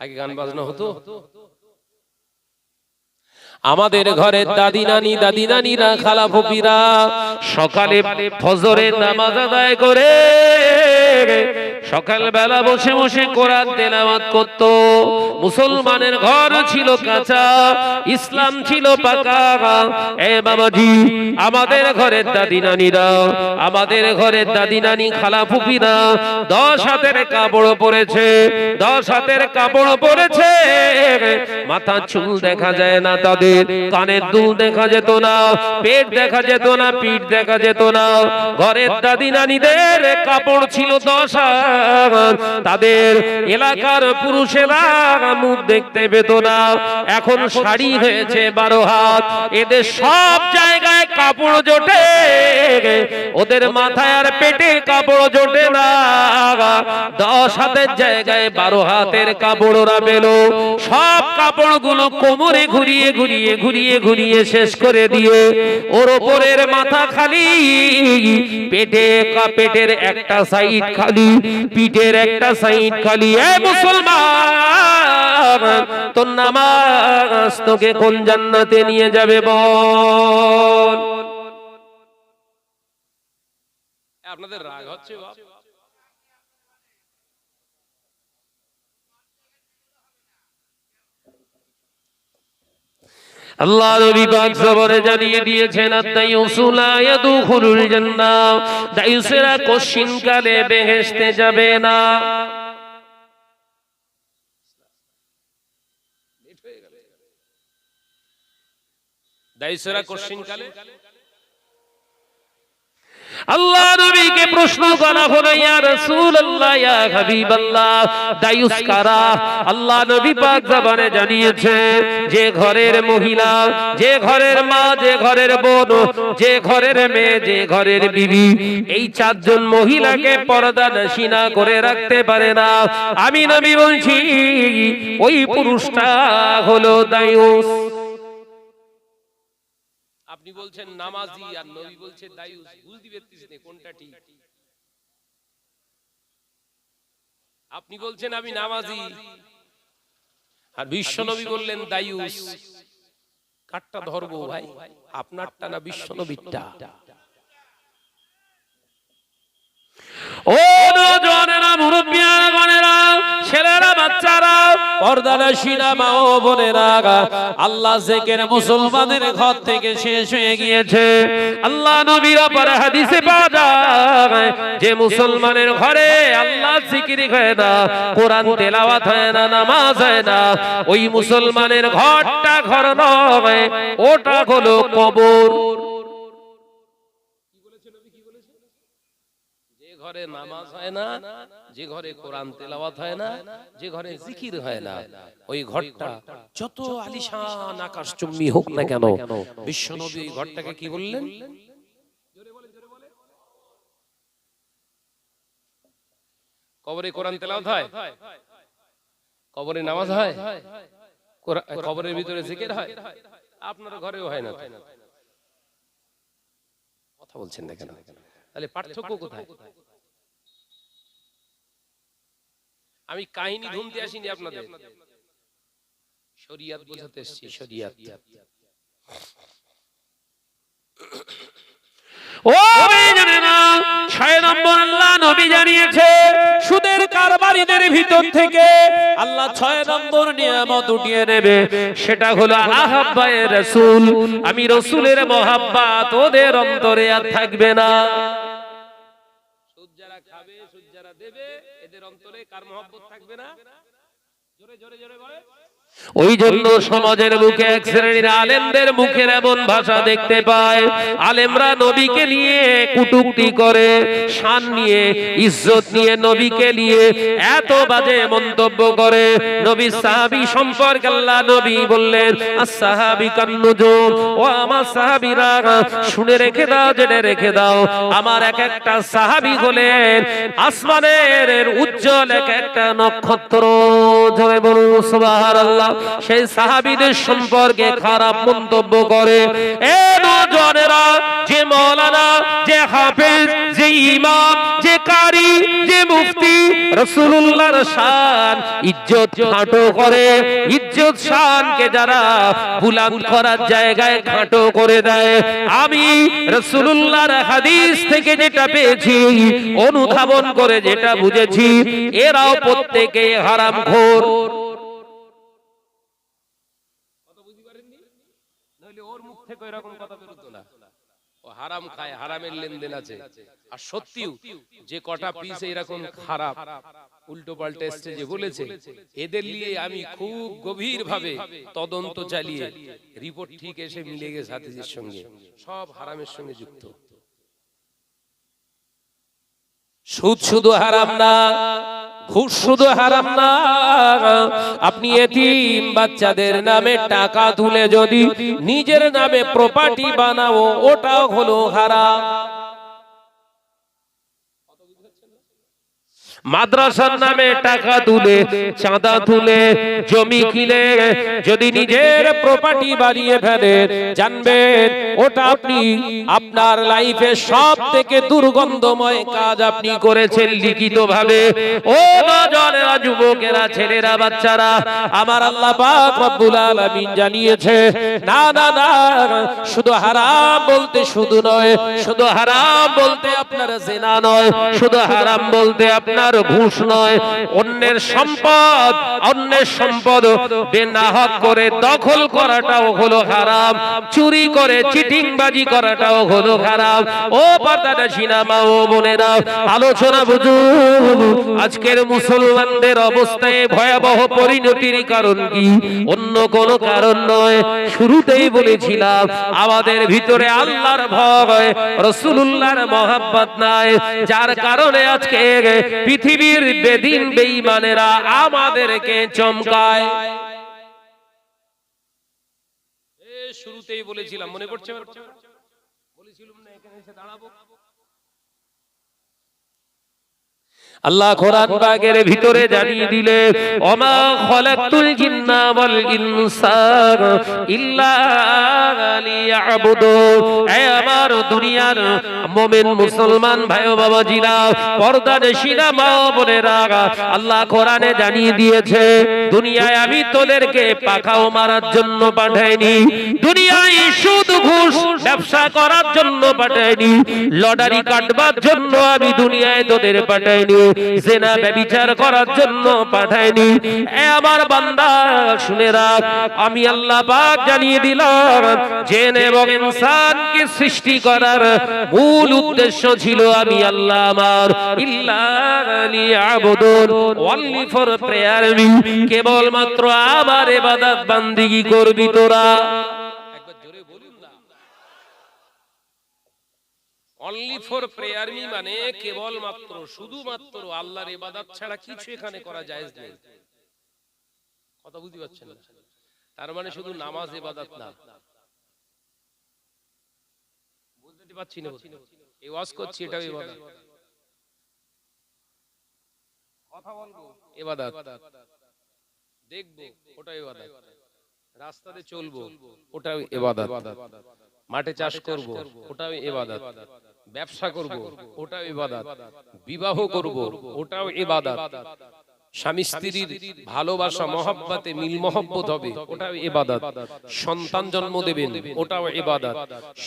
আগে গান বাজনা হতো? আমাদের ঘরে দাদি নানি দাদি নানিরা খালা ফকিরা সকালে ফজরের নামাজ আদায় করে। সকাল বেলা বসে বসে কোরআন তেলাওয়াত করত। মুসলমানের ঘর ছিল কাঁচা, ইসলাম ছিল পাকা। এ বাবাজি, আমাদের ঘরের দাদি নানিরা, আমাদের ঘরের দাদি নানি খালা ফুপিরা দশ হাতের কাপড় পরেছে, দশ হাতের কাপড় পরেছে। মাথা চুল দেখা যায় না তাদের, কানের দুল দেখা যেত না, পেট দেখা যেত না, পিঠ দেখা যেত না। ঘরের দাদি নানিদের কাপড় ছিল দশ হাত। তাদের এলাকার পুরুষেরা মুখ দেখতে পেত না। এখন শাড়ি হয়েছে বারো হাত, এদের সব জায়গায় কাপড় জোটে। ওদের মাথায় আর পেটে কাপড় জোটে না। দশ হাতের জায়গায় বারো হাতের কাপড় ওরা পেল। সব কাপড়গুলো কোমরে ঘুরিয়ে ঘুরিয়ে ঘুরিয়ে ঘুরিয়ে শেষ করে দিয়ে, ওর ওপরের মাথা খালি, পেটে পেটের একটা সাইড খালি। পিঠের একটা সাইড খালি, এ মুসলমান, তোর নামাজ তোকে কোন জান্নাতে নিয়ে যাবে বল? আপনাদের রাগ হচ্ছে বাপ? আল্লাহ নবী পাক জবরে জানিয়ে দিয়েছেন আত্তাইউসুলা ইয়াদুখুলুল জান্নাহ দায়ুসেরা কোশ্চিন কালে বেহেশতে যাবে না। দায়ুসেরা কোশ্চিন কালে? আল্লাহ নবীকে প্রশ্ন করা হলো, ইয়া রাসূলুল্লাহ, ইয়া হাবিবাল্লাহ দায়ুস কারা আল্লাহ নবী পাক জবানে জানিয়েছে, যে ঘরের মহিলা, যে ঘরের মা, যে ঘরের বোন, যে ঘরের মেয়ে, যে ঘরের বিবি, এই চারজন মহিলাকে পর্দা নসিনা করে রাখতে পারে না। আমি নবী বলছি, ওই পুরুষটা হলো দায়ুস। আপনি বলছেন নামাজি আর নবী বলছে দায়ুস, বুঝতে পারতিস না কোনটা ঠিক? আপনি বলছেন আমি নামাজি। আর বিশ্ব নবী বললেন দায়ুস। কাটটা ধরবো ভাই? আপনারটা না বিশ্ব নবীরটা? ও নজনেরা মুরব্বিয়ারা, গণেরা, ছেলেরা, বাচ্চারা পর্দানশীরা মা ও বোনেরা, আল্লাহ জেকের মুসলমানের ঘর থেকে শেষ হয়ে গিয়েছে। আল্লাহ নবীর পরে হাদিসে পাওয়া যায়, যে মুসলমানের ঘরে আল্লাহ জিকিরি হয় না, কোরআন তেলাওয়াত হয় না, নামাজ হয় না, ওই মুসলমানের ঘরটা ঘর নয়, ওটা হলো কবর। যে ঘরে নামাজ হয় না যে ঘরে কোরআন তেলাওয়াত হয় না, যে ঘরে জিকির হয় না, ওই ঘরটা যত আলিশান আকাশ চুম্বি হোক না কেন বিশ্বনবী ওই ঘরটাকে কি বললেন? কবরে কোরআন তেলাওয়াত হয়? কবরে নামাজ হয়? কবরের ভিতরে জিকির হয়? আপনার ঘরেও হয় না কথা বলছেন না কেন? তাহলে পার্থক্য কোথায়? আমি কাহিনী ধুমতে আসিনি আপনাদের। শরিয়াত বোঝাতে এসেছি শরিয়াত। ও ছয় নম্বর আল্লাহ নবী জানিয়েছে সুদের কারবারিদের ভিতর থেকে আল্লাহ ছয় নম্বর নিয়ামত উঠিয়ে নেবে। সেটা হলো আহাব্বায়ে রাসূল। আমি রসুলের মহাব্বাত ওদের অন্তরে আর থাকবে না। সুদ যারা খাবে সুদ যারা দেবে এদের অন্তরে কার মহব্বত থাকবে না? জোরে জোরে জোরে বলে ওই জন্য সমাজের মুখে এক শ্রেণির আলেমদের মুখের এমন ভাষা দেখতে পায়। আলেমরা নবীকে নিয়ে কুটুক্তি করে শান নিয়ে ইজ্জত নিয়ে নবীকে নিয়ে এত বাজে মন্তব্য করে। নবী সাহাবী সম্পর্কে আল্লাহ নবী বললেন as-সাহাবী কান্নুজুম ও আমার সাহাবীরা শুনে রেখে দাও জেনে রেখে দাও। আমার এক একটা সাহাবী হলেন আসমানের উজ্জ্বল এক একটা নক্ষত্র। জয় বলুন সুবহানাল্লাহ। সেই সাহাবীদের সম্পর্কে খারাপ মন্তব্য করে। এ নজনেরা যে মৌলানা, যে হাফেজ, যে ইমাম, যে কারি, যে মুফতি রসুল্লাহর শান ইজ্জত খাটো করে। ইজ্জত শানকে যারা বুলান্দ করার জায়গায় খাটো করে দেয়। আমি রসুল্লাহর হাদিস থেকে যেটা পেয়েছি, অনুধাবন করে যেটা বুঝেছি, এরাও প্রত্যেকে হারাম খোর ওর মুখ থেকে এরকম কথা বেরোতো না। ও হারাম খায়, হারামের লেনদেন আছে। আর সত্যিও, যে কটা পিস এরকম খারাপ, উল্টো পাল্টা যে বলেছে, এদের নিয়ে আমি খুব গভীর ভাবে তদন্ত চালিয়ে রিপোর্ট ঠিক এসে মিলে গেছে হাতিজির সঙ্গে। সব হারামের সঙ্গে যুক্ত। সুদ শুধু হারাম না ঘুষ শুধু হারাম না। আপনি এতিম বাচ্চাদের নামে টাকা তুলে যদি নিজের নামে প্রপার্টি বানাও, ওটাও হলো হারাম। মাদ্রাসার নামে টাকা তুলে, চাঁদা তুলে, জমি কিনে, যদি নিজের প্রপার্টি বাড়িয়ে ফেলেন জানবেন ওটা আপনি আপনার লাইফে সব থেকে দুর্গন্ধময় কাজ আপনি করেছেন লিখিত ভাবে ও নজনেরা যুবকেরা, ছেলেরা, বাচ্চারা, আমার আল্লাহ পাক জানিয়েছে, না না না, শুধু হারাম বলতে শুধু নয়, শুধু হারাম বলতে আপনার জেনা নয়, শুধু হারাম বলতে আপনার ঘুষ নয়, অন্যের সম্পদ অন্যের সম্পদ বেনাহক করে দখল করাটাও হলো হারাম, চুরি করে চিটিংবাজি করাটাও হলো হারাম। ও পাতাটা সিনেমা, ও বোনেরা, আলোচনা বুঝু আজকের মুসলমানদের অবস্থায় ভয়াবহ পরিণতির কারণ কি? অন্য কোন কারণ নয়, শুরুতেই বলেছিলাম, আমাদের ভিতরে আল্লাহর ভয় রসুল্লাহর মহাব্বত নাই, যার কারণে আজকে পৃথিবীর বেদিন বেঈমানেরা আমাদেরকে চমকায়। শুরুতেই বলেছিলাম মনে পড়ছে বলেছিলাম না এখানে এসে দাঁড়াবো আল্লাহ কোরআন বাগের ভিতরে জানিয়ে দিলে, ওমা খলাকতুল জিন্না ওয়াল ইনসান ইল্লা লিয়াবুদু। এ আমার দুনিয়ার মুমিন মুসলমান ভাই বাবাজিরা পর্দা দেশিরা মা বোনেরা, আল্লাহ কোরআনে জানিয়ে দিয়েছে, দুনিয়ায় আমি তোদেরকে পাখাও মারার জন্য পাঠাইনি, দুনিয়ায় সুদ, ঘুষ, ব্যবসা করার জন্য পাঠাইনি, লটারি কাটবার জন্য আমি দুনিয়ায় তোদের পাঠাইনি। জেনা ব্যভিচার করার জন্য পাঠাইনি এ আমার বান্দা, শুনে রাখ, আমি আল্লাহ পাক জানিয়ে দিলাম, জেন এবং ইনসানকে সৃষ্টি করার মূল উদ্দেশ্য ছিল আমি আল্লাহ আমার। কেবলমাত্র আমার ইবাদত বান্দিগি করবি তোরা একবার জোরে বলুন না অনলি ফর প্রেয়ার মি মানে কেবল মাত্র শুধুমাত্র আল্লাহর ইবাদত ছাড়া কিছু এখানে করা জায়েজ নেই। কথা বুঝতে পারছেন? না তার মানে শুধু নামাজ ইবাদত না। বুঝতে পারছি না এই ওয়াজ করছি এটাও ইবাদত। কথা বলব? ইবাদত। দেখব ওটাও ইবাদত। রাস্তাতে চলবো ওটাও এবাদত। মাঠে চাষ করব ওটাও এবাদত। ব্যবসা করব ওটাও ইবাদত বিবাহ করব ওটাও ইবাদত স্বামী স্ত্রীর ভালোবাসা, মহব্বতে মিল মহব্বত হবে, ওটাও ইবাদত। সন্তান জন্ম দেবেন, ওটাও ইবাদত।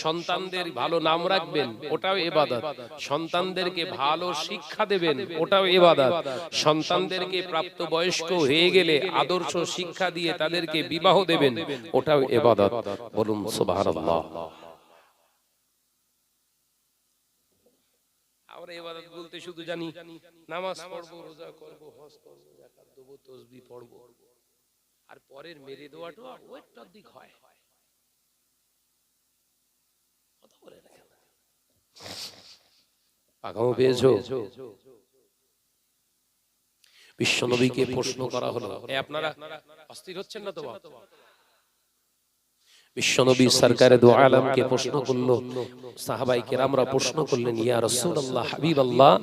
সন্তানদের ভালো নাম রাখবেন, ওটাও ইবাদত। সন্তানদেরকে ভালো শিক্ষা দেবেন, ওটাও ইবাদত। সন্তানদেরকে প্রাপ্ত বয়স্ক হয়ে গেলে আদর্শ শিক্ষা দিয়ে তাদেরকে বিবাহ দেবেন, ওটাও ইবাদত। বলুন সুবহানাল্লাহ। আমরা ইবাদত বলতে শুধু জানি, নামাজ রোজা হজ যাকাত পড়ব। আর পরের মেরে দেওয়াটা দিক হয়। বিশ্বনবীকে প্রশ্ন করা হলো আপনারা অস্থির হচ্ছেন না তো বাপ? বিশ্বনবী সরকারে দু আলমকে প্রশ্ন করল সাহাবাই কেরামরা প্রশ্ন করলেন ইয়া রাসূলুল্লাহ হাবিবাল্লাহ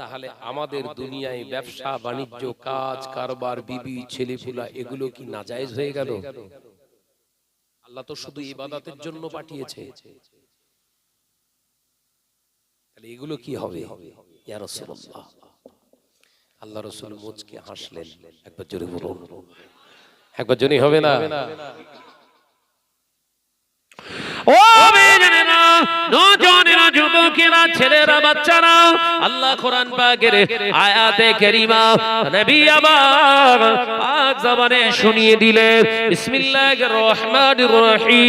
তাহলে আমাদের দুনিয়ায় ব্যবসা বাণিজ্য কাজ কারবার বিবি ছেলেপুলা এগুলো কি নাজায়েজ হয়ে গেল? আল্লাহ তো শুধু ইবাদতের জন্য পাঠিয়েছে। তাহলে এগুলো কি হবে? ইয়া রাসূলুল্লাহ। আল্লাহ রসুল মুচকে হাসলেন। একবার জোরে বলুন। একবার জোরে হবে না? ও বেজনেরা নজনেরা যুবকেরা ছেলেরা বাচ্চারা। আল্লাহ কোরআন পাকের আয়াতে কারিমা নবী আবার পাক জবানে শুনিয়ে দিলে বিসমিল্লাহির রহমানির রহিম।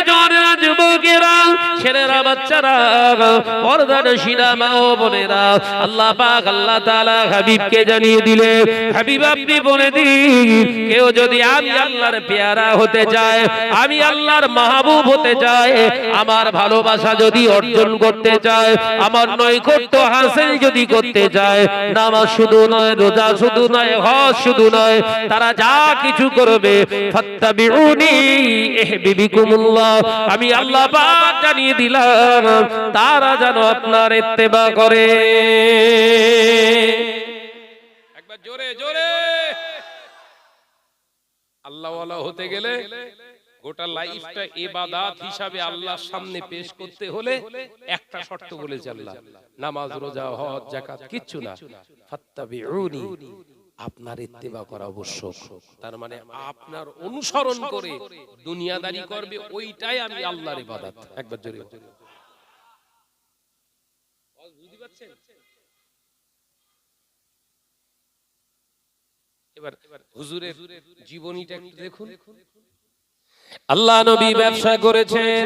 ছেলেরা, বাচ্চারা পর্দানশীলা মা ও বোনেরা, আল্লাহ পাক, আল্লাহ তাআলা হাবিবকে জানিয়ে দিলে, হাবিব আপনি বলে দিন, কেউ যদি আমি আল্লাহর পেয়ারা হতে চায়, আমি আল্লাহর মাহবুব হতে চায়, আমার ভালোবাসা যদি অর্জন করতে চায়, আমার নৈকট্য হাসিল যদি করতে চায়, নামাজ শুধু নয়, রোজা শুধু নয়, হজ শুধু নয়, তারা যা কিছু করবে, ফাত্তাবিউনি ইহবিবিকুমুল্লাহ আমি আল্লাহ পাক জানিয়ে দিলাম, তারা যেন আপনার ইত্তেবা করে। একবার হতে গেলে গোটা লাইফটা হিসাবে আল্লাহর সামনে পেশ করতে হলে একটা শর্ত নামাজ, রোজা কিচ্ছু না। আপনার ইত্তেবা করা আবশ্যক। তার মানে আপনার অনুসরণ করে দুনিয়াদারি করবে, ওইটাই আমি আল্লাহর ইবাদত। একবার জোরে এবার হুজুরের জীবনীটা একটু দেখুন। আল্লাহ নবী ব্যবসা করেছেন,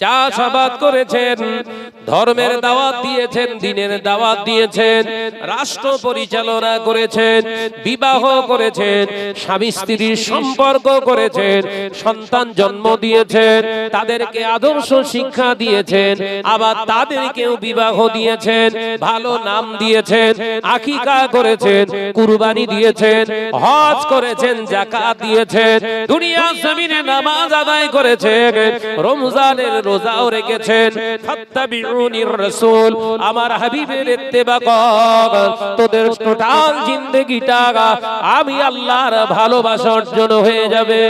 চাষাবাদ করেছেন ধর্মের দাওয়াত দিয়েছেন দিনের দাওয়াত দিয়েছেন রাষ্ট্র পরিচালনা করেছেন বিবাহ করেছেন স্বামী স্ত্রীর সম্পর্ক করেছেন সন্তান জন্ম দিয়েছেন তাদেরকে আদর্শ শিক্ষা দিয়েছেন আবার তাদেরকেও বিবাহ দিয়েছেন ভালো নাম দিয়েছেন আকিকা করেছেন কুরবানি দিয়েছেন হজ করেছেন জাকাত দিয়েছেন দুনিয়া জমিনে নামাজ আদায় করেছেন রমজানের রোজাও রেখেছেন আমার হাবিবের তোদের টোটাল আমি আল্লাহর হয়ে যাবে।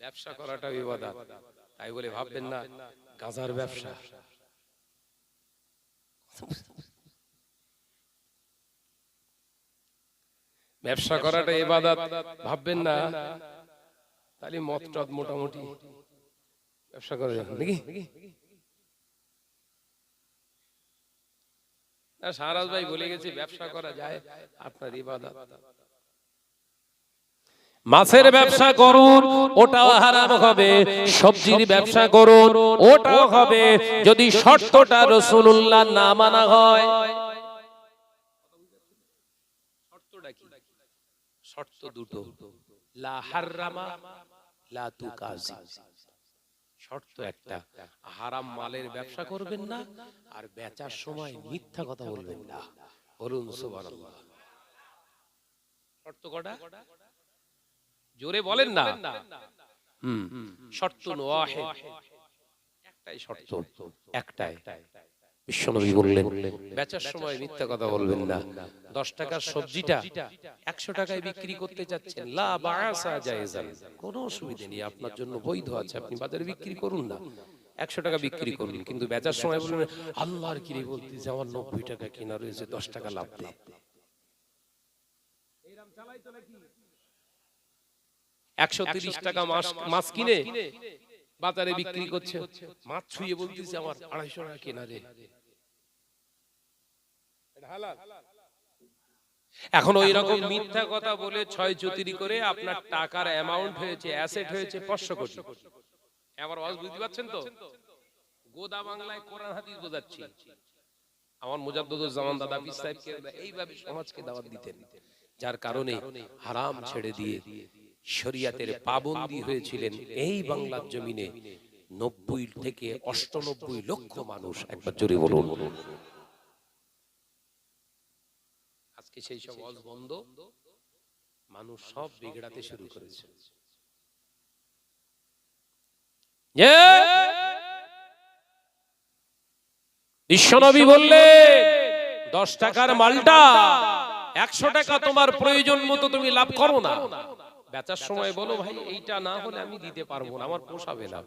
ব্যবসা করাটা বিবাদত তাই বলে ভাববেন না, গাজার ব্যবসা। ব্যবসা করাটা ইবাদত। ভাববেন না তাহলে মত টদ মোটামুটি ব্যবসা করা যাবে নাকি? সারাজ ভাই বলে গেছে ব্যবসা করা যায় আপনার ইবাদত। মাছের ব্যবসা করুন ওটাও হারাম হবে। সবজির ব্যবসা করুন ওটাও হবে। যদি শর্তটা রসুল্লাহ না মানা হয়। শর্ত দুটো। লা হাররামা শর্ত একটা, হারাম মালের ব্যবসা করবেন না আর বেচার সময় মিথ্যা কথা বলবেন না। বলুন জোরে বলেন না। হুম, শর্ত একটাই শর্ত, একটাই। বিশ্বনবী বললেন, বেচার সময় মিথ্যা কথা বলবেন না। দশ টাকার সবজিটা একশো টাকায় বিক্রি করতে কোনো নেই, আপনার জন্য বৈধ আছে, আপনি বাজারে বিক্রি করুন না। একশো টাকা বিক্রি করুন, কিন্তু বেচার সময় বলবেন, আল্লাহর কিরে বলতেছে আমার নব্বই টাকা কিনা রয়েছে, দশ টাকা লাভ একশো তিরিশ টাকা মাছ মাছ কিনে বাজারে বিক্রি করছে। মাছ ছুঁয়ে বলতেছে, আমার আড়াইশো টাকা কেনা রে। এখন ওই রকম মিথ্যা কথা বলে ছয় চুতিরি করে আপনার টাকার অ্যামাউন্ট হয়েছে অ্যাসেট হয়েছে পাঁচশো কোটি। আমার আওয়াজ বুঝতে পারছেন তো? গোদা বাংলায় কোরআন হাদিস বোঝাচ্ছি। আমার মুজাদ্দুদুল জামান দাদা পীর সাহেবকে এইভাবে সমাজকে দাওয়াত দিতেন যার কারণে হারাম ছেড়ে দিয়ে শরিয়াতের পাবন্দি হয়েছিলেন এই বাংলার জমিনে নব্বই থেকে অষ্টানব্বই লক্ষ মানুষ। একবার জোরে বলুন। আজকে সেই সব অজ বন্ধ মানুষ সব বিগড়াতে শুরু করেছে। বিশ্বনবী বললে দশ টাকার মালটা একশো টাকা তোমার প্রয়োজন মতো তুমি লাভ করো না। বেচার সময় বলো ভাই এইটা না হলে আমি দিতে পারব না আমার পোষাবে না।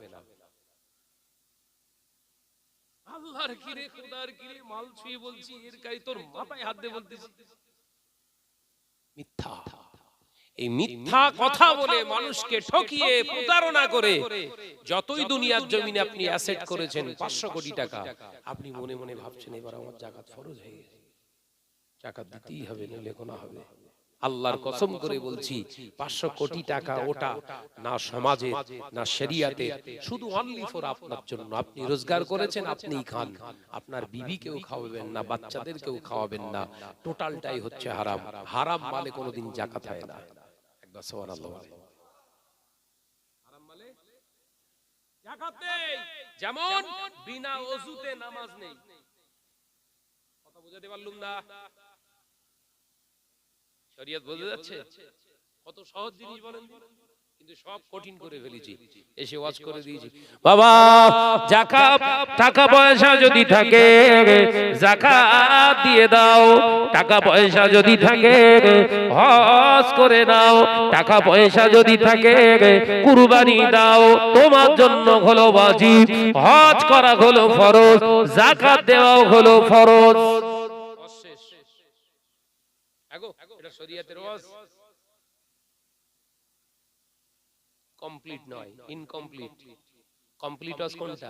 আল্লাহর কিরে খোদার কিরে মাল ছুঁয়ে বলছি এর কাই তোর মাথায় হাত দিয়ে বলতেছি। মিথ্যা। এই মিথ্যা কথা বলে মানুষকে ঠকিয়ে প্রতারণা করে যতই দুনিয়ার জমিনে আপনি অ্যাসেট করেছেন পাঁচশো কোটি টাকা আপনি মনে মনে ভাবছেন এবার আমার জাকাত ফরজ হয়ে গেছে। জাকাত দিতেই হবে নইলে কোনো হবে। আল্লাহর কসম করে বলছি পাঁচশো কোটি টাকা ওটা না সমাজে না শরিয়াতে শুধু অনলি ফর আপনার জন্য। আপনি রোজগার করেছেন আপনিই খান। আপনার বিবিকেও খাওয়াবেন না বাচ্চাদেরকেও খাওয়াবেন না। টোটালটাই হচ্ছে হারাম। হারাম। মালে কোনোদিন জাকাত হয় না। একবার যেমন বিনা ওযুতে নামাজ নেই। কথা বুঝাতে পারলুম না। শরীয়ত বোঝা যাচ্ছে? কত সহজ জিনিস বলেন কিন্তু সব কঠিন করে ফেলেছি। এসে ওয়াজ করে দিয়েছি। বাবা জাকাত টাকা পয়সা যদি থাকে জাকাত দিয়ে দাও। টাকা পয়সা যদি থাকে হজ করে দাও টাকা পয়সা যদি থাকে কুরবানি দাও। তোমার জন্য হলো ওয়াজিব। হজ করা হলো ফরজ। জাকাত দেওয়াও হলো ফরজ। আগো এটা শরীয়তের ওয়াজ। কমপ্লিট নয় ইনকমপ্লিট কমপ্লিট ওয়াজ কোনটা?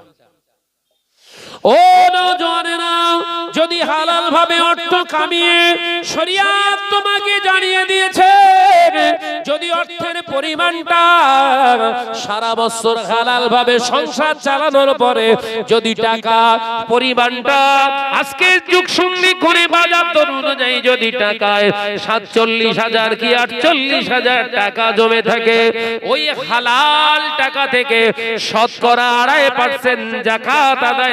ও নওজওয়ানেরা যদি হালাল ভাবে অর্থ কামিয়ে শরিয়াত তোমাকে জানিয়ে দিয়েছে, যদি অর্থের পরিমাণটা সারা বছর হালাল ভাবে সংসার চালানোর পরে যদি টাকা পরিমাণটা আজকে যুগ সঙ্গী করে বাজার দর অনুযায়ী যদি টাকায় সাতচল্লিশ হাজার কি আটচল্লিশ হাজার টাকা জমে থাকে, ওই হালাল টাকা থেকে শতকরা আড়াই পার্সেন্ট জাকাত আদায়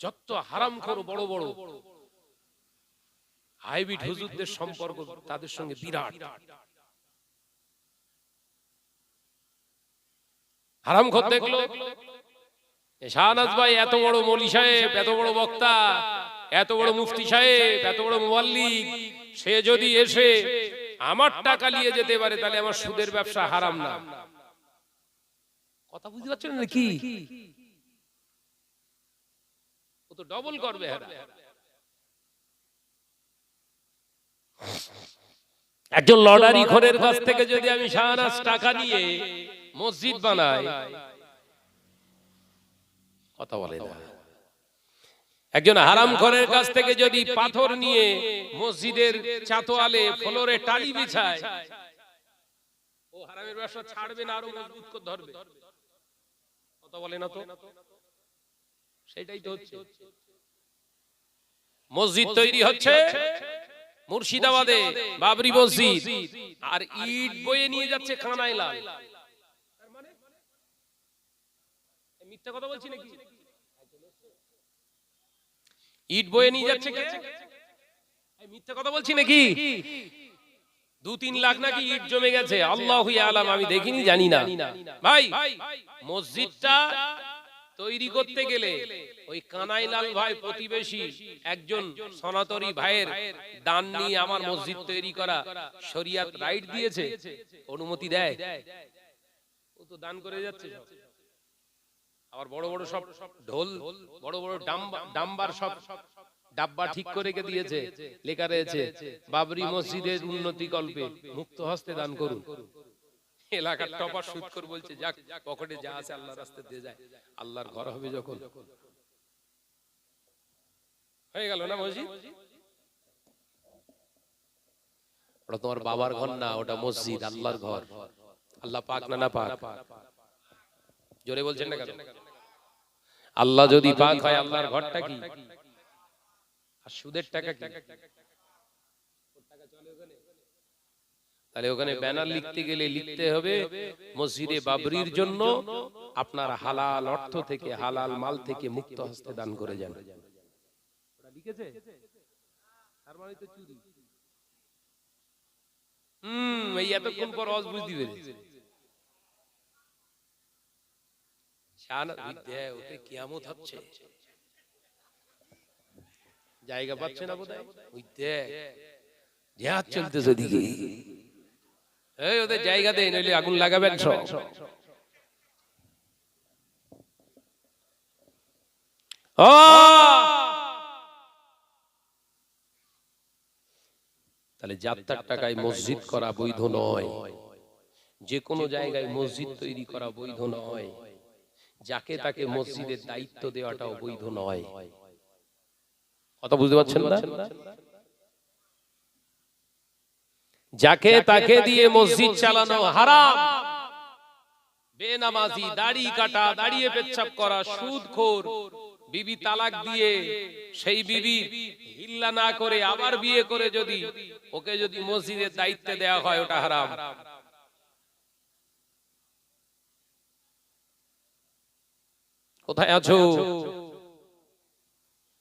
যত হারাম খোর বড় বড় হাইব্রিড হুজুরদের সম্পর্ক তাদের সঙ্গে বিরাট। হারাম দেখল শাহনাজ ভাই এত বড় মলি সাহেব, এত বড় বক্তা, এত বড় মুফতি সাহেব, এত বড় মুয়াল্লিক, সে যদি এসে আমার টাকা নিয়ে যেতে পারে, তাহলে আমার সুদের ব্যবসা হারাম না। কথা বুঝতে পারছেন নাকি? তো ডবল করবে একজন লটারি খোরের কাছ থেকে যদি আমি শাহনাজ টাকা নিয়ে মসজিদ বানাই। কথা বলে না। একজন হারাম খোরের কাছ থেকে যদি পাথর নিয়ে মসজিদের চাতোয়ালে ফ্লোরে টালি বিছায়। ও হারামের ব্যবসা ছাড়বে না আরও মজবুত করে ধরবে। কথা বলে না তো? সেটাই তো হচ্ছে। মসজিদ তৈরি হচ্ছে মুর্শিদাবাদে বাবরি মসজিদ। আর ইট বয়ে নিয়ে যাচ্ছে কানাইলাল। তার মিথ্যা কথা বলছি নাকি? ইট বয়ে নিয়ে যাচ্ছে কে? মিথ্যা কথা বলছি নাকি? দু তিন লাখ নাকি ইট জমে গেছে। আল্লাহ আলাম আমি দেখিনি জানি না। ভাই মসজিদটা তৈরি করতে গেলে ওই কানাইলাল ভাই প্রতিবেশী একজন সনাতনী ভাইয়ের দান নিয়ে আমার মসজিদ তৈরি করা শরিয়াত রাইট দিয়েছে, অনুমতি দেয় ও তো দান করে যাচ্ছে। আবার বড় বড় সব ঢোল, বড় বড় ডাম্বা- ডাম্বার সব ডাব্বা ঠিক করে রেখে দিয়েছে, লেখা রয়েছে, বাবরি মসজিদের উন্নতি কল্পে মুক্ত হস্তে দান করুন এলাকার টপার সুদ করে বলছে যাক পকেটে যা আছে আল্লাহ রাস্তা দিয়ে যায়। আল্লাহর ঘর হবে যখন। হয়ে গেল না মসজিদ? ওটা তোমার বাবার ঘর না ওটা মসজিদ আল্লাহর ঘর। আল্লাহ পাক না না পাক? জোরে বলছেন না কেন? আল্লাহ যদি পাক হয় আল্লাহর ঘরটা কি? আর সুদের টাকা কি? তাহলে ওখানে ব্যানার লিখতে গেলে লিখতে হবে মসজিদে বাবরির জন্য আপনার হালাল অর্থ থেকে হালাল মাল থেকে মুক্ত হস্তে দান করে যান। হুম এই এতক্ষণ পর অজ বুঝতে পেরেছি ওতে কিয়ামত হচ্ছে। জায়গা পাচ্ছে না বোধহয়? ওই দেখ চলতেছে ওদিকে। এই ওদের জায়গা দেয় নইলে আগুন লাগাবেন সব। ও! তাহলে যাত্রার টাকায় মসজিদ করা বৈধ নয়। যে কোনো জায়গায় মসজিদ তৈরি করা বৈধ নয়। যাকে তাকে মসজিদের দায়িত্ব দেওয়াটাও বৈধ নয়। কথা বুঝতে পারছেন না যাকে তাকে দিয়ে মসজিদ চালানো হারাম। বেনামাজি দাড়ি কাটা দাঁড়িয়ে পেচ্ছাপ করা সুদখোর বিবি তালাক দিয়ে সেই বিবি হিল্লা না করে আবার বিয়ে করে যদি ওকে যদি মসজিদের দায়িত্বে দেওয়া হয় ওটা হারাম। কোথায় আছো?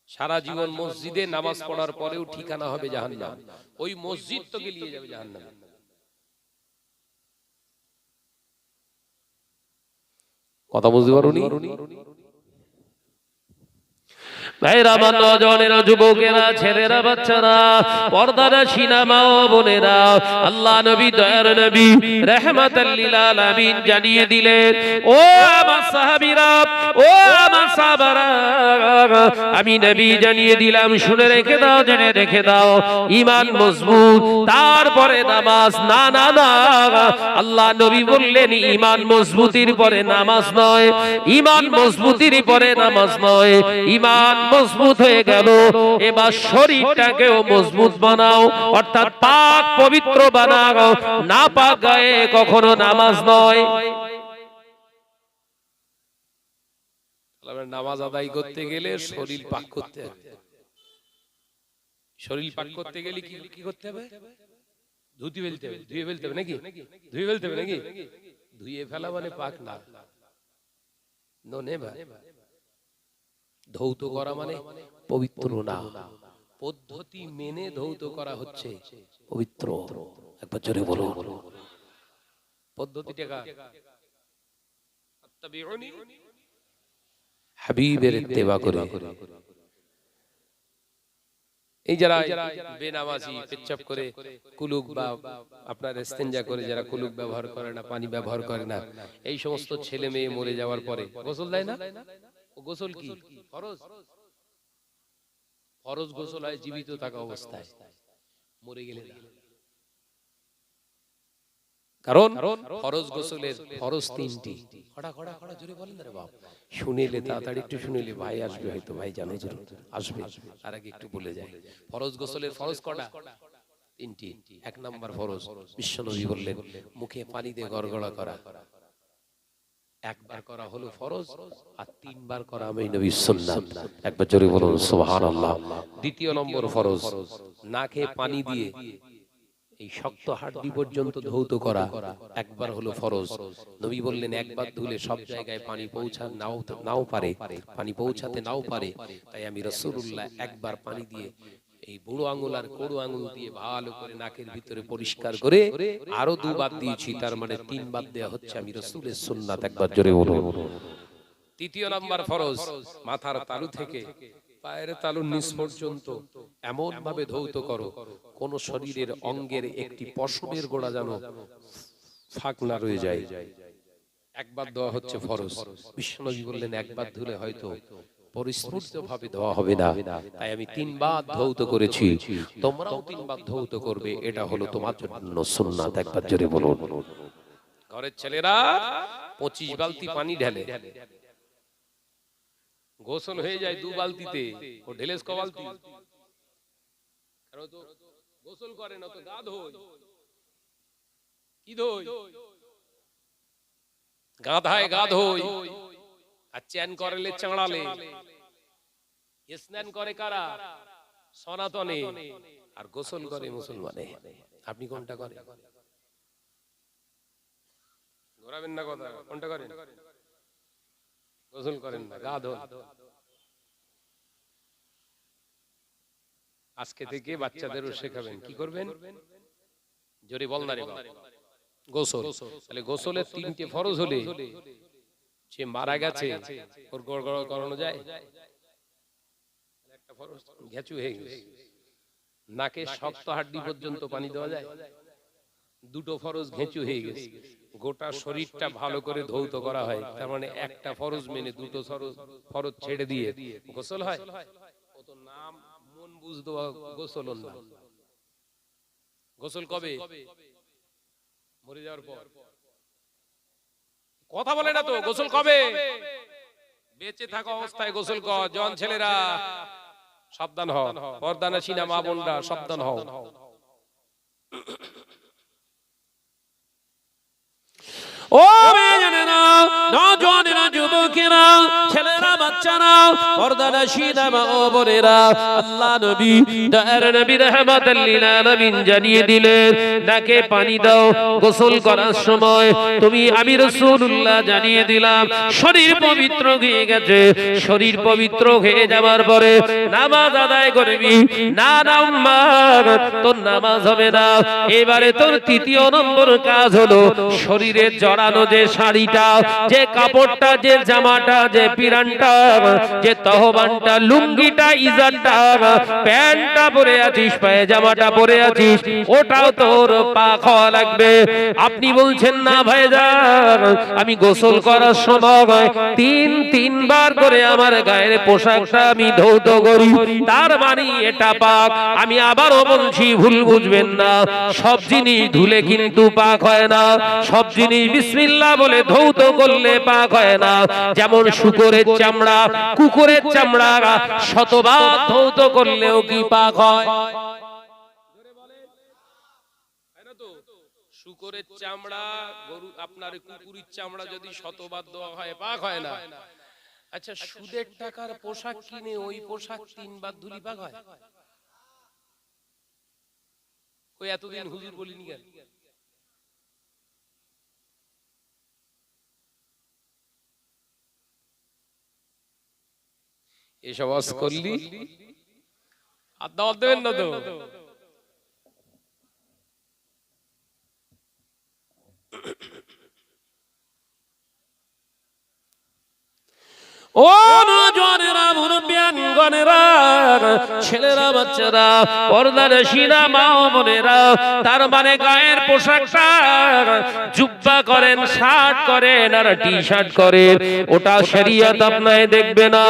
সারা জীবন মসজিদে নামাজ পড়ার পরেও ঠিকানা হবে জাহান্নাম। ওই মসজিদ তো গিলিয়ে যাবে জাহান্নাম। কথা বুঝতে পারোনি? ভাইরা আমার নজনেরা যুবকেরা, ছেলেরা, বাচ্চারা, পর্দারা সিনেমা ও বোনেরা, আল্লাহ নবী, দয়ার নবী আলামিন জানিয়ে দিলেন, ও আমার সাহাবীরা, ও আমার সাহাবারা, আমি নবী জানিয়ে দিলাম, শুনে রেখে দাও, জেনে রেখে দাও, ঈমান মজবুত, তারপরে নামাজ, না না না। আল্লাহ নবী বললেন, ঈমান মজবুতির পরে নামাজ নয়, ঈমান মজবুতির পরে নামাজ নয়, ঈমান মজবুত হয়ে গেল। এবার শরীরটাকেও মজবুত বানাও, অর্থাৎ পাক পবিত্র বানাও। না পাক গায়ে কখনো নামাজ নয়। নামাজ আদায় করতে গেলে শরীর পাক করতে হবে। শরীর পাক করতে গেলে কি কি করতে হবে? ধুতি ফেলতে হবে, ধুয়ে ফেলতে হবে নাকি? ধুয়ে ফেলতে হবে নাকি? ধুয়ে ফেলা মানে পাক না। ননে ভাই। ধৌত করা মানে পবিত্র না। পদ্ধতি মেনে ধৌত করা হচ্ছে। পবিত্র। একবার জোরে বলো পদ্ধতিটা? হাবিবের করে। এই যারা বেনামাজি পেচ্ছাপ করে কুলুক বা আপনার ইস্তেঞ্জা করে যারা কুলুক ব্যবহার করে না পানি ব্যবহার করে না এই সমস্ত ছেলে মেয়ে মরে যাওয়ার পরে গোসল দেয় না? গোসল কি? ফরজ? ফরজ। গোসল হয় জীবিত থাকা অবস্থায়। মরে গেলে কারণ? ফরজ গোসলের ফরজ তিনটি। খড়া খড়া খড়া জোরে বলেন রে বাপ। শুনিলে তাড়াতাড়ি একটু শুনিলে ভাই আসবে হয়তো ভাই জানো জোরে। আসবে। তার আগে একটু বলে যায়। ফরজ গোসলের ফরজ কটা? তিনটি। এক নাম্বার ফরজ। বিশ্বনবী বললেন মুখে পানি দিয়ে গড়গড়া করা। একবার করা হলো ফরজ আর তিনবার করা আমি নবী সুন্নাত। একবার জোরে বলুন, সুবহানাল্লাহ। দ্বিতীয় নম্বর ফরজ নাকে পানি দিয়ে এই শক্ত হাড্ডি পর্যন্ত ধৌত করা একবার হলো ফরজ। নবী বললেন, একবার ধুলে সব জায়গায় পানি পৌঁছা নাও নাও পারে। পানি পৌঁছাতে নাও পারে। তাই আমি রসুল্লাহ একবার পানি দিয়ে এই বুড়ো আঙুল আর কোড়ো আঙুল দিয়ে ভালো করে নাকের ভিতরে পরিষ্কার করে আরও দুবার দিয়েছি তার মানে তিনবার দেয়া হচ্ছে আমি রসুলের সুন্নাত একবার জোরে বলুন। তৃতীয় নাম্বার ফরজ মাথার তালু থেকে পায়ের তালু নিচ পর্যন্ত এমন ভাবে ধৌত করো কোন শরীরের অঙ্গের একটি পশমের গোড়া যেন ফাঁক না রয়ে যায়। একবার দেওয়া হচ্ছে ফরজ। বিশ্বনবী বললেন একবার ধুলে হয়তো পরিস্ফুট ভাবে দেওয়া হবে না। তাই আমি তিনবার ধৌত করেছি। তোমরাও তিনবার ধৌত করবে। এটা হলো তোমার জন্য সুন্নাত। একবার জোরে বলুন। ঘরের ছেলেরা পঁচিশ বালতি পানি ঢেলে। গোসল হয়ে যায় দু বালতিতে। ও ঢেলেস ক বালতি? গোসল করে না তো গা ধোয়। কি ধোয়? গাধায় গা ধোয়। আর চ্যান করলে চাঁড়ালে স্নান করে কারা সনাতনে আর গোসল করে মুসলমানে আপনি কোনটা করেন ঘোরাবেন না কথা কোনটা করেন গোসল করেন না গা ধোন আজকে থেকে বাচ্চাদেরও শেখাবেন কি করবেন জোরে বল না রে গোসল তাহলে গোসলের তিনটে ফরজ হলে সে মারা গেছে ওর গড় গড় করানো যায়। একটা ফরজ ঘেঁচু হয়ে গেছে। নাকে শক্ত হাড্ডি পর্যন্ত পানি দেওয়া যায়। দুটো ফরজ ঘেঁচু হয়ে গেছে। গোটা শরীরটা ভালো করে ধৌত করা হয়। তার মানে একটা ফরজ মেনে দুটো ফরজ ছেড়ে দিয়ে গোসল হয়। ও তো নাম মন বুঝতো গোসল গোসল কবে? মরে যাওয়ার পর। কথা বলে না তো গোসল কবে? বেঁচে থাকা অবস্থায় গোসল কর জন ছেলেরা। সাবধান হও পর্দানা সিনা মা বোনরা সাবধান হও। ও মেয়েরা নজওয়ানেরা যুবকেরা, ছেলেরা, বাচ্চারা আল্লাহ নবী দয়ার নবী জানিয়ে দিলেন নাকে পানি দাও, গোসল করার সময় তুমি আমি জানিয়ে দিলাম, শরীর পবিত্র হয়ে গেছে, শরীর পবিত্র হয়ে যাওয়ার পরে নামাজ আদায় করবি, না তোর নামাজ হবে না, এবারে তোর তৃতীয় নম্বর কাজ হলো শরীরের শরীরে জড়ানো যে শাড়িটা, যে কাপড়টা, যে জামাটা, যে পিরানটা, যে তহবানটা, লুঙ্গিটা ইজানটা প্যান্টটা পরে আছিস পায়ে জামাটা পরে আছিস, ওটাও তোর পা খাওয়া লাগবে। আপনি বলছেন, না ভাইজান, আমি গোসল করার সময় তিন, তিনবার করে আমার গায়ের পোশাকটা আমি ধৌত করি। তার মানে এটা পাক। আমি আবারও বলছি, ভুল বুঝবেন না। সব জিনিস ধুলে কিন্তু পাক হয় না। সব জিনিস বিসমিল্লাহ বলে ধৌত করলে পাক হয় না। যেমন শুকরের চামড়া, কুকুরের চামড়া শতবার ধৌত করলেও কি পাক হয়? শুকরের চামড়া, গরু, আপনার কুকুরের চামড়া যদি শতবার দেওয়া হয়, পাক হয় না। আচ্ছা সুদের টাকার পোশাক কিনে ওই পোশাক তিনবার ধুলি পাক হয়? ওই এতদিন হুজুর বলিনি কেন? এসব করলি? আর দাওয়াত দেবেন না তো? ও নজনেরা মুরব্বিয়ানগণেরা ছেলেরা বাচ্চারা পর্দার শিরা মা বোনেরা তার মানে গায়ের পোশাকটা জুব্বা করেন শার্ট করেন আর টি শার্ট করেন। ওটা শরীয়ত আপনায় দেখবে না।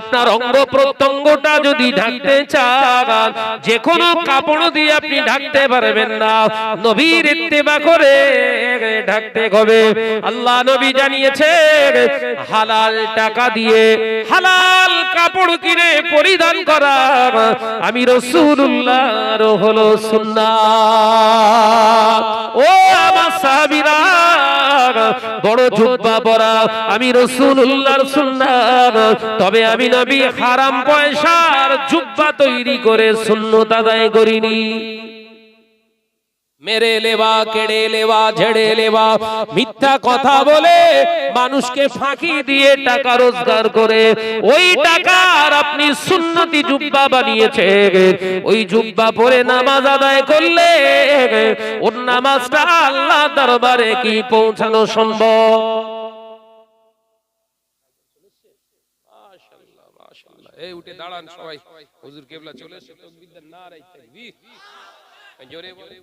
আপনার অঙ্গ প্রত্যঙ্গটা যদি ঢাকতে চান যে কোনো কাপড় দিয়ে আপনি ঢাকতে পারবেন না। নবীর ইত্তেবা করে ঢাকতে হবে। আল্লাহ নবী জানিয়েছে হালাল টাকা দিয়ে হালাল কাপড় কিনে পরিধান আমি রসুল্লাহর হলো সুন্নাত। ও আমার সাহাবীরা, বড় জুব্বা পরা, আমি রসুল্লাহর সুন্নাত। তবে আমি নবী হারাম পয়সার জুব্বা তৈরি করে সুন্নত আদায় করিনি। মেরে লেবা, কেড়ে লেবা, ঝেড়ে লেবা। মিথ্যা কথা বলে মানুষকে ফাঁকি দিয়ে টাকা রোজগার করে। ওই টাকার আপনি সুন্নতি জুব্বা বানিয়েছে ওই জুব্বা পরে নামাজ আদায় করলে ওর নামাজটা আল্লাহ দরবারে কি পৌঁছানো সম্ভব? জোরে বলে